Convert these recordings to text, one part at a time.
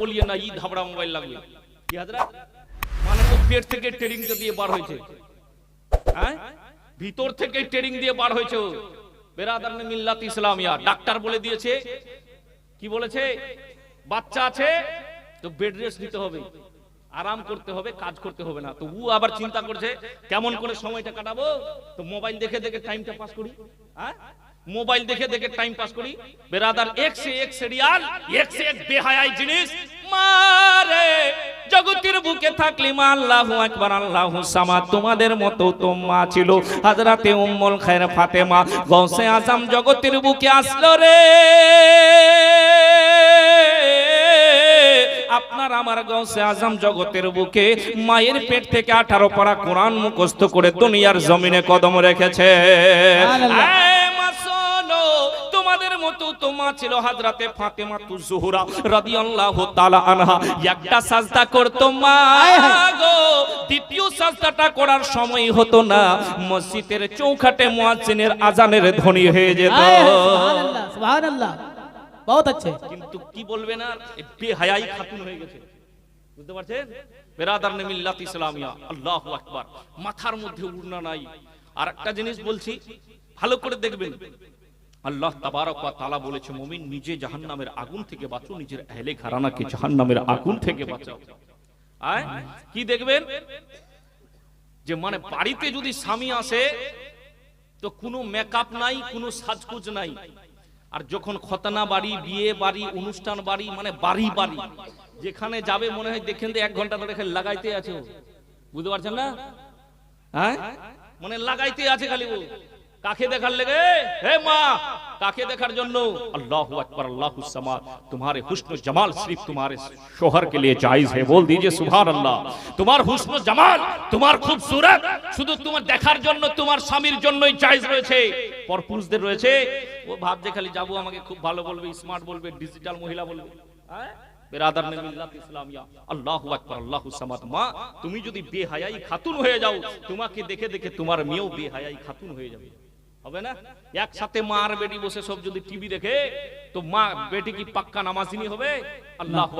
বলিয়ে না, ই ধাবড়া মোবাইল কি হাজরা? মানে তো পেট থেকে ট্রেনিং দিয়ে বার হয়েছে। হ্যাঁ? ভিতর থেকে ট্রেনিং দিয়ে বার হয়েছে ও। বেরাদার নে মিল্লাত ইসলামিয়া। ডাক্তার বলে দিয়েছে। কি বলেছে? বাচ্চা আছে, তো বেড রেস্ট নিতে হবে। আরাম করতে হবে, কাজ করতে হবে না। তো ও আবার চিন্তা করছে, কেমন করে সময়টা কাটাবো? তো মোবাইল দেখে দেখে টাইমটা পাস করি। হ্যাঁ? মোবাইল দেখে দেখে টাইম পাস করি। বেরাদার এক সে এক সিরিয়াল এক সে এক বেহায়াই জিনিস। মারে জগতের বুকে থাকলে মা আল্লাহু আকবার আল্লাহু সামাদ। তোমাদের মতো তো মা ছিল। হযরতে উম্মুল খায়র ফাতেমা গৌসে আজম জগতের বুকে আসলো রে। আপনার আমার গৌসে আজম জগতের বুকে মায়ের পেট থেকে আঠারো পারা কোরআন মুখস্থ করে দুনিয়ার জমিনে কদম রেখেছে। মা ছিল হাজরাতে ফাতেমা তু জোহরা আনহা। একটা সাজদা মা সাজদাটা করার সময় হতো না। মসজিদের চৌখাটে মোয়াজিনের আজানের ধনী হয়ে যেত। বহুত আছে। কিন্তু কি বলবেন আর বেহায়াই খাতুন হয়ে গেছে। বুঝতে পারছেন? বেরাদারনে মিল্লাত ইসলামিয়া আল্লাহু আকবার। মাথার মধ্যে উড়না নাই। আর একটা জিনিস বলছি ভালো করে দেখবেন। আল্লাহ তাবারক ওয়া তাআলা বলেছে মুমিন নিজে জাহান্নামের আগুন থেকে বাঁচো নিজের আহলে ঘরানাকে জাহান্নামের আগুন থেকে বাঁচাও। আয় কি দেখবেন? যে মানে বাড়িতে যদি স্বামী আসে তো কোনো মেকআপ নাই কোনো সাজকুজ নাই। আর যখন খতনা বাড়ি বিয়ে বাড়ি অনুষ্ঠান বাড়ি মানে বাড়ি বাড়ি যেখানে যাবে মনে হয় দেখেন এক ঘণ্টা ধরে লাগাইতে আছে বুঝতে পারছেন না? হ্যাঁ মানে লাগাইতে আছে খালি ও। কাকে দেখার লেগে হে মা কাকে দেখার জন্য अल्लाह अकबर अल्लाह समाद तुम्हारे हुस्न जमाल सिर्फ तुम्हारे शोहर के लिए जायज है बोल दीजिए सुभान अल्लाह তোমার হুসন জামাল তোমার খুবসুরত শুধু তোমার দেখার জন্য তোমার স্বামীর জন্যই জায়েজ রয়েছে পরপুরুষদের রয়েছে ও ভাবছে খালি যাবো আমাকে খুব ভালো বলবে স্মার্ট বলবে ডিজিটাল মহিলা বলবে হ্যাঁ বেরাদার নে মিল্লাত ইসলামিয়া আল্লাহু আকবার আল্লাহু সামাদ মা তুমি যদি বেহায়াই খাতুন হয়ে যাও তোমাকে দেখে দেখে তোমার মেয়েও বেহায়াই খাতুন হয়ে যাবে হবে না? একসাথে মা আর বেটি বসে সব যদি টিভি দেখে তো মা বেটি কি পাক্কা নামাজিনি হবে?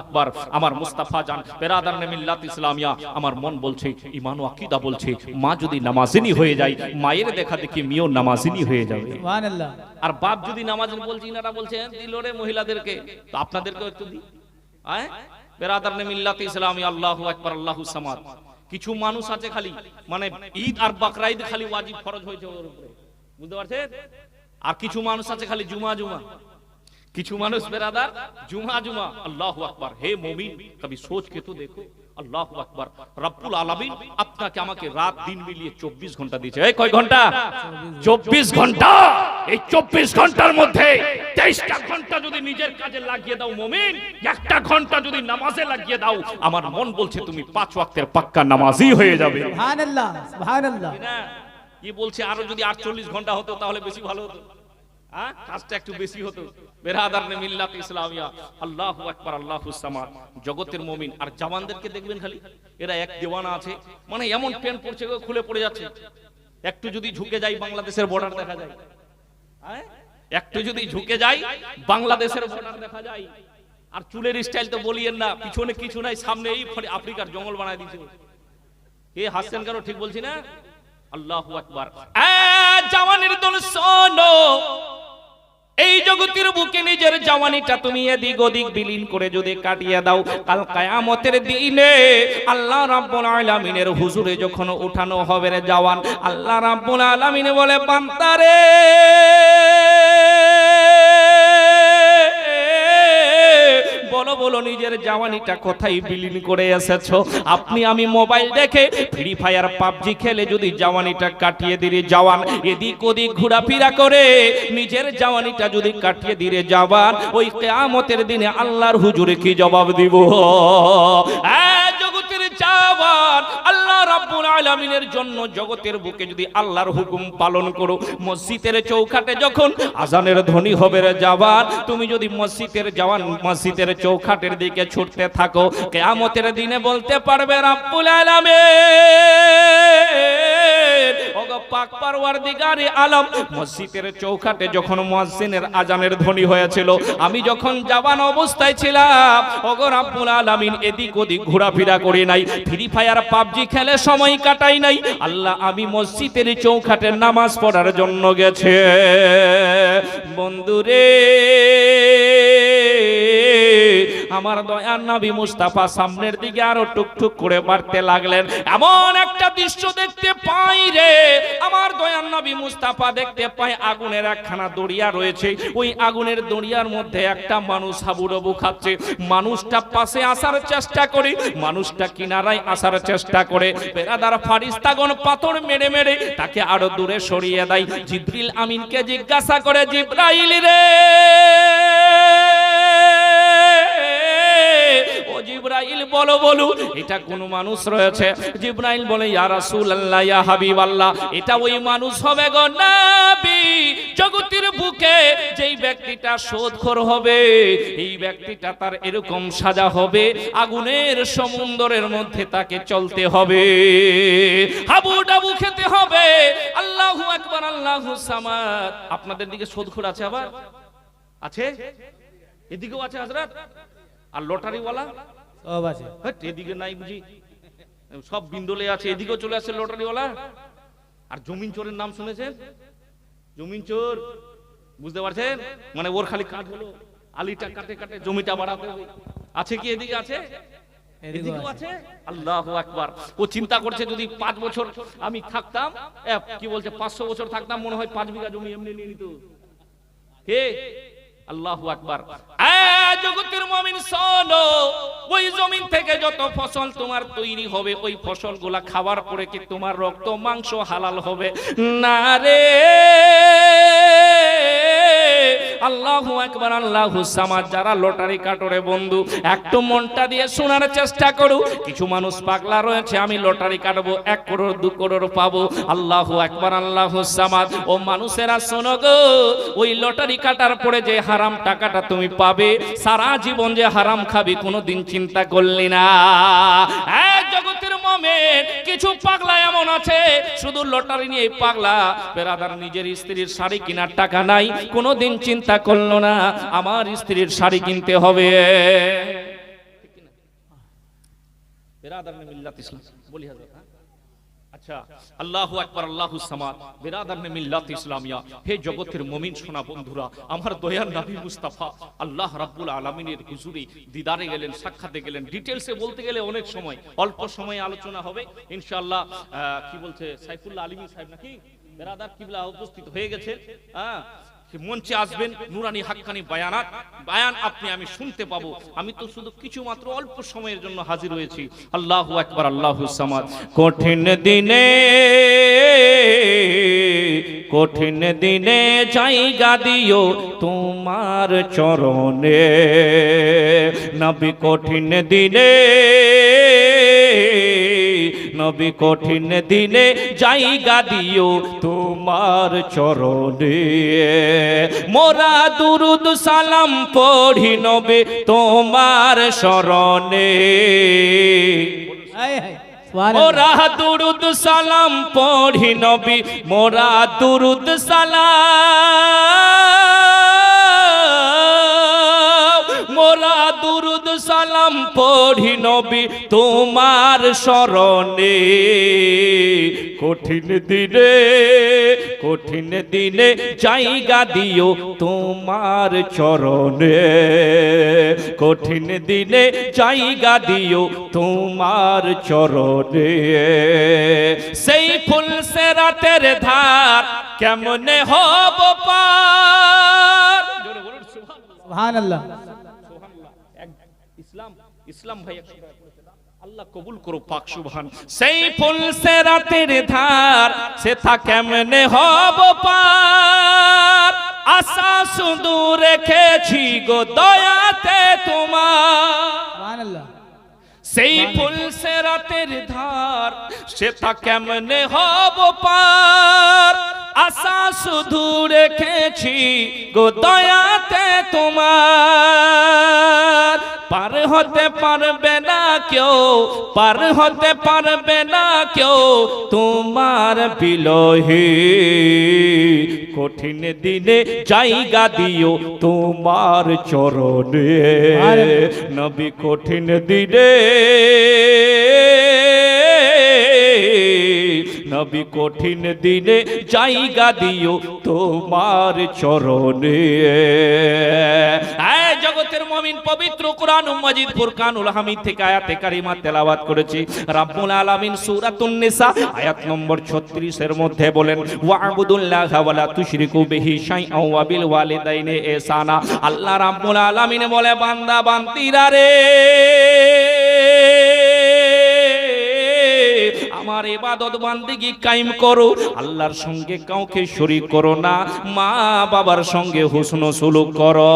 আকবার। আমার মুস্তাফা জান বেরাদার মিল্লাত ইসলামিয়া আমার মন বলছে ঈমান ও আকীদা বলছে মা যদি নামাজিনি হয়ে যায় মায়ের দেখা দেখি নামাজিনি হয়ে যাবে। সুবহানাল্লাহ। আর বাপ যদি বলছে ইনারা দিলরে মহিলাদেরকে তো একটু দি বেরাদার মিল্লাত আল্লাহু আকবার আল্লাহু সামাদ। কিছু মানুষ আছে খালি মানে ঈদ আর বাকরা ঈদ খালি ওয়াজিব ফরজ হয়েছে ওর উপরে। বুঝতে পারছেন? আর কিছু মানুষ আছে খালি জুমা জুমা। কিছু মানুষ বেরাদার জুমা জুমা। আল্লাহ আকবর। হে মমিন কবি সোচ কে তো দেখো। আল্লাহ আকবর। রব্বুল আলামিন আপনাকে আমাকে রাত দিন মিলিয়ে 24 ঘণ্টা দিয়েছে। এই কয় ঘণ্টা? 24 ঘণ্টা। এই 24 ঘণ্টার মধ্যে 23টা ঘণ্টা যদি নিজের কাজে লাগিয়ে দাও মুমিন একটা ঘণ্টা যদি নামাজে লাগিয়ে দাও আমার মন বলছে তুমি পাঁচ ওয়াক্তের পাক্কা নামাজি হয়ে যাবে। সুবহানাল্লাহ সুবহানাল্লাহ। কি বলছে আরও যদি আটচল্লিশ ঘণ্টা হতো তাহলে বেশি ভালো হতো। হ্যাঁ? কাজটা একটু বেশি হতো। জগতের আর দেখবেন খালি? এরা এক আছে। মানে এমন পড়ছে খুলে পড়ে যাচ্ছে। একটু যদি ঝুঁকে যাই, বাংলাদেশের বর্ডার দেখা যায়। হ্যাঁ? একটু যদি ঝুঁকে যাই, বাংলাদেশের বর্ডার দেখা যায়। আর চুলের স্টাইল তো বলিয়েন না, পিছনে কিছু নাই, সামনে এই আফ্রিকার জঙ্গল বানায় দিয়েছে। এ হাসছেন কেন ঠিক বলছি না? আল্লাহু আকবার। জাওয়ানির দল, শোনো। এই জগতের বুকে নিজের জওয়ানিটা তুমি এদিক ওদিক বিলীন করে যদি কাটিয়ে দাও, কাল কায়ামতের দিনে আল্লাহ রাব্বুল আলামিনের হুজুরে যখন উঠানো হবে রে জওয়ান, আল্লাহ রাব্বুল আলামিন বলে, বান্দারে! বলো বলো নিজের জাওয়ানিটা কোথায় বিলীন করে এসেছ? আপনি আমি মোবাইল দেখে ফ্রি ফায়ার পাবজি খেলে যদি জাওয়ানিটা কাটিয়ে দিলে জওয়ান এদিক ওদিক ঘোরাফেরা করে নিজের জাওয়ানিটা যদি কাটিয়ে দিলে জওয়ান ওই কেয়ামতের দিনে আল্লাহর হুজুরে কি জবাব দিব? আহ, জগতের আল্লাহ রাব্বুল আলামিনের জন্য জগতের বুকে যদি আল্লাহর হুকুম পালন করো, মসজিদের চৌকাটে যখন আজানের ধ্বনি হবে রে জওয়ান তুমি যদি মসজিদের জওয়ান মসজিদের চৌখাটের দিকে ছুটতে থাকো, কেয়ামতের দিনে বলতে পারবে রাব্বুল আলামিন। মসজিদের চৌকাটে যখন ধ্বনি হয়েছিল, আমি যখন জাবান অবস্থায় ছিলাম এদিক ওদিক ঘোরাফেরা করি নাই ফ্রি ফায়ার পাবজি খেলে সময় কাটাই নাই, আল্লাহ আমি চৌকাটে নামাজ পড়ার জন্য গেছে। বন্ধুরে আমার দয়ার নবী মুস্তাফা সামনের দিকে আরও টুকটুক করে বাড়তে লাগলেন। এমন একটা দৃশ্য দেখতে পাই রে। আমার দয়ার নবী মুস্তাফা দেখতে পাই আগুনের একখানা দড়িয়া রয়েছে। ওই আগুনের দড়িয়ার মধ্যে একটা মানুষ হাবুডুবু খাচ্ছে। মানুষটা পাশে আসার চেষ্টা করে। মানুষটা কিনারায় আসার চেষ্টা করে। বেরাদার ফারিস্তাগণ পাথর মেরে মেরে তাকে আরও দূরে সরিয়ে দেয়। জিব্রিল আমিনকে জিজ্ঞাসা করে, জিব্রাইল রে! বলো বলো এটা কোন মানুষ রয়েছে? জিব্রাইল বলে, ইয়া রাসূলুল্লাহ, ইয়া হাবিবাল্লাহ। এটা ওই মানুষ হবে গো নবী। জগতের বুকে যেই ব্যক্তিটা শোধখোর হবে, এই ব্যক্তিটা তার এরকম সাজা হবে, আগুনের সমুদ্রের মধ্যে তাকে চলতে হবে। হাবু ডাবু খেতে হবে। আল্লাহু আকবার, আল্লাহু সামাদ। আপনাদের দিকে শোধখোর আছে আবার? আছে? এদিকেও আছে হাজরাত আর লটারিওয়ালা? সব আছে। হ্যাট, এদিকে নাই বুঝি। সব বিন্দলে আছে এদিকেও চলে আসছে লটারিওয়ালা। আর জমিন চোরের নাম শুনেছেন? জমিন চোর বুঝতে পারছেন? মানে ওর খালি কাজ হলো আলিটা কাটে কাটে জমিটা বাড়াতে। আছে কি এদিকে আছে? এদিকেও আছে। আল্লাহ আকবার। ও চিন্তা করছে যদি পাঁচ বছর আমি থাকতাম কি বলছে পাঁচশো বছর থাকতাম মনে হয় পাঁচ বিঘা জমি এমনি নিয়ে নিত। কে? আল্লাহু আকবার। জগতের মমিন শোনো, ওই জমিন থেকে যত ফসল তোমার তৈরি হবে, ওই ফসলগুলা খাবার পরে কি তোমার রক্ত, মাংস হালাল হবে? না রে। আল্লাহু একবার আল্লাহু সামাদ, যারা লটারি কাটরে বন্ধু, একটু মনটা দিয়ে শোনার চেষ্টা করো। কিছু মানুষ পাগলা রয়েছে, আমি লটারি কাটবো, এক করোড়, দু করোড় পাবো। আল্লাহু আকবার, আল্লাহু সামাদ। ও মানুষেরা শোনো গো, ওই লটারি কাটার পরে যে হারাম টাকাটা তুমি পাবে, সারা জীবন যে হারাম খাবি, কোনোদিন চিন্তা করলি না। জগতের মমেন কিছু পাগলা এমন আছে। শুধু লটারি নিয়ে পাগলা। বেরাদার নিজের স্ত্রীর শাড়ি কেনার টাকা নাই। কোনোদিন চিন্তা করল না, আমার স্ত্রীর শাড়ি কিনতে হবে। বেরাদার মিল্লাত ইসলাম। বলি হাজরত হ্যাঁ? মিল্লাত ইসলামিয়া। হে জগতের সোনা বন্ধুরা, আমার মুস্তাফা, আল্লাহ রাব্বুল দিদারে গেলেন গেলেন। বলতে গেলে অনেক সময়, অল্প সময়ে আলোচনা হবে। কি বলছে, সাইফুল্লাহ আলিমি সাহেব নাকি? বেরাদার কিবলা উপস্থিত হয়ে গেছে। হ্যাঁ মঞ্চে আসবেন নুরানি হাক্কানি বায়ানাত। বায়ান আপনি, আমি শুনতে পাবো। আমি তো শুধু কিছু মাত্র অল্প সময়ের জন্য হাজির হয়েছি। আল্লাহু একবার আল্লাহু সামাদ। কঠিন দিনে কঠিন দিনে জায়গা দিও তোমার চরণে। নবী, কঠিন দিনে নবী কঠিন দিনে জায়গা দিও তোমার চরণে। মোরা দুরুদ সালাম পড়ি নবে তোমার শরণে। মোরা দুরুদ সালাম পড়ি নবী মোরা দুরুদ সালাম। সালাম পড়ি নবী তোমার শরণে কঠিন দিনে কঠিন দিনে জায়গা দিও তোমার চরণে। কঠিন দিনে জায়গা দিও তোমার চরণে। সেই ফুল সে রাতের ধার কেমনে হব পার। ইসলাম ইসলাম ভাই? আল্লাহ কবুল করো পাক সুবহান। সেই ফুল সে রাতের ধার সে তা কেমনে হব পার? আশা শুধু রেখেছি গো দয়াতে তোমার। সেই ফুল সে রাতের ধার সে তা কেমনে হব পার? আশা শুধু রেখেছি গো দয়াতে তোমার। পার হতে পারবে না কেউ পার হতে পারবে না কেউ তোমার বিলহে। কঠিন দিনে জায়গা দিও তোমার চরণে। নবী কঠিন দিনে নবী কঠিন দিনে জায়গা দিও তোমার চরণে। জগতের মমিন পবিত্র কোরআন মাজিদ ফুরকানুল হামিদ থেকে আয়াতে কারিমা তেলাওয়াত করেছি। রাব্বুল আলামিন সূরাতুন নিসা, আয়াত নম্বর 36 এর মধ্যে বলেন ওয়াবুদুল্লাহ ওয়ালা তুশরিকু বিহি শাইআ ওয়া বিল ওয়ালিদাইনি ইহসানা আল্লাহ রাব্বুল আলামিন বলে, বান্দা, বান্দিরা এবাদত বান্দিগি করো, আল্লাহর সঙ্গে কাউকে করো না, মা বাবার সঙ্গে হুসন সুলুক করো।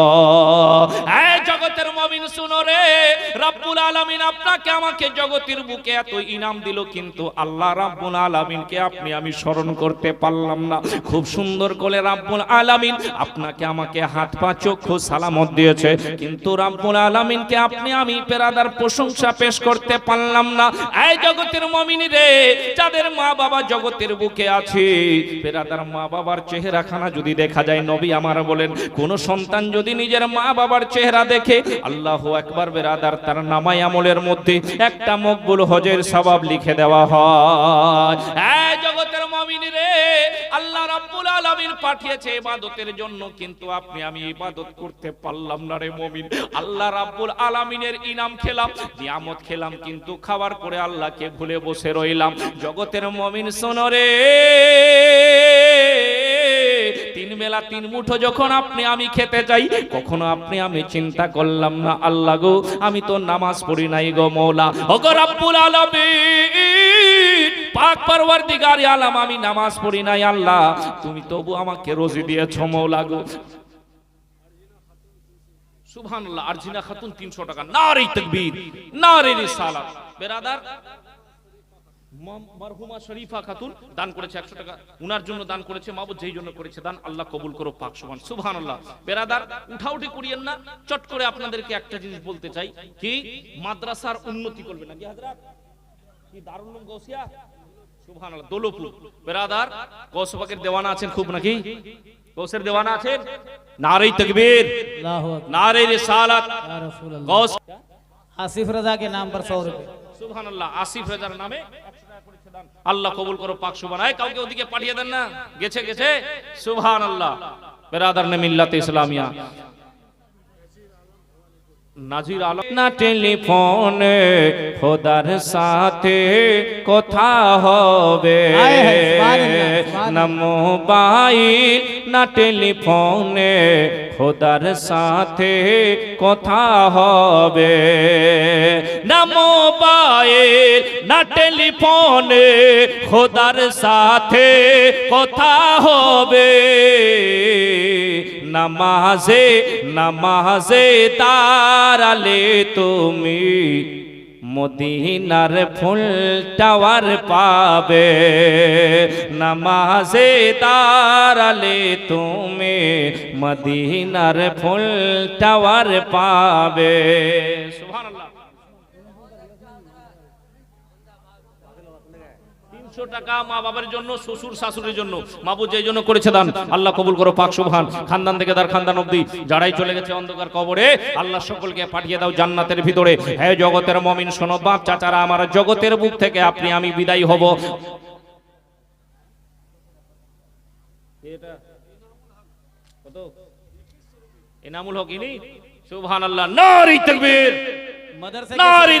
জগতের বুকে এত ইনাম দিল, কিন্তু আল্লাহ রাব্বুল আপনি আমি স্মরণ করতে পারলাম না। খুব সুন্দর করে রাব্বুল আলামিন আপনাকে আমাকে হাত পা চক্ষু সালামত দিয়েছে, কিন্তু রাব্বুল আলামিনকে আপনি আমি পেরাদার প্রশংসা পেশ করতে পারলাম না। এই জগতের মমিন রে যাদের মা বাবা জগতের বুকে আছে পেরাদার মা বাবার চেহারাখানা যদি দেখা যায়, নবী আমার বলেন, কোন সন্তান যদি নিজের মা বাবার চেহারা দেখে, আল্লাহ একবার বেরাদার তার নামাই আমলের মধ্যে একটা মকবুল হজের স্বভাব লিখে দেওয়া হয়। জগতের মমিনী রে, আল্লাহ রাব্বুল আলামিন পাঠিয়েছে ইবাদতের জন্য, কিন্তু আপনি, আমি ইবাদত করতে পারলাম না রে মমিন। আল্লাহ রাব্বুল আলামিনের ইনাম খেলাম, নিয়ামত খেলাম, কিন্তু খাবার পরে আল্লাহকে ভুলে বসে রইলাম। জগতের মমিন সোনরে তিন বেলা তিন মুঠো যখন আপনি, আমি খেতে যাই, কখনো আপনি, আমি চিন্তা করলাম না, আল্লাহ গো, আমি তো নামাজ পড়ি নাই গো, মৌলা। ও গো রাব্বুল আলামিন! পাক আলাম, আমি নামাজ পড়ি নাই, আল্লাহ, তুমি তবু আমাকে রোজি সুবহানাল্লাহ আরজিনা খাতুন 300 টাকা। তাকবীর রিসালাত। বেরাদার শরীফা খাতুন দান করেছে 100 টাকা। উনার জন্য দান করেছে যেই জন্য করেছে দান, আল্লাহ কবুল করো পাক সুবহান সুবহানাল্লাহ। বেরাদার, উঠাউঠি করিয়েন না। চট করে আপনাদেরকে একটা জিনিস বলতে চাই, কি? মাদ্রাসার উন্নতি করবে নাকি? হাজরাত কি দারুল উলুম গৌসিয়া সুবহানাল্লাহ দৌলপুর বেরাদার গৌসবাকের দেওয়ানা আছেন খুব নাকি গৌসের দেওয়ানা আছেন নারে তাকবীর अल्लाह अकबर नारे रिसालत या रसूल अल्लाह गौस आसिफ रजा के नाम पर सौ रुपए সুবহানাল্লাহ আসিফ রেজার নামে 100 টাকা করেছে দান। আল্লাহ কবুল করো পাক সুবহান আয় কাউকে ওদিকে পাঠিয়ে দেন না গেছে গেছে সুবহানাল্লাহ বেরাদার নে মিল্লাত ইসলামিয়া নাজির আলম। না টেলিফোনে খোদার সাথে কথা হবে। না মোবাইল না টেলিফোনে খোদার সাথে কথা হবে। না মোবাইল না টেলিফোনে খোদার সাথে কথা হবে। নামাজে নামাজে তারালে তুমি মদিনার ফুল টাওয়ার পাবে। নামাজে তারালে তুমি মদিনার ফুল টাওয়ার পাবে। একশো টাকা মা বাবার জন্য শ্বশুর শাশুড়ির জন্য। মাবু যে জন্য করেছে দান আল্লাহ কবুল করো পাক সুভান খানদান থেকে তার খানদান অব্দি যারাই চলে গেছে অন্ধকার কবরে আল্লাহ সকলকে পাঠিয়ে দাও জান্নাতের ভিতরে। হ্যাঁ জগতের মমিন শোনো বাপ চাচারা আমার জগতের বুক থেকে আপনি আমি বিদায় হব। এনামুল হক ইনি? সুবহান আল্লাহ নারী তকবীর। মাদ্রাসা নারী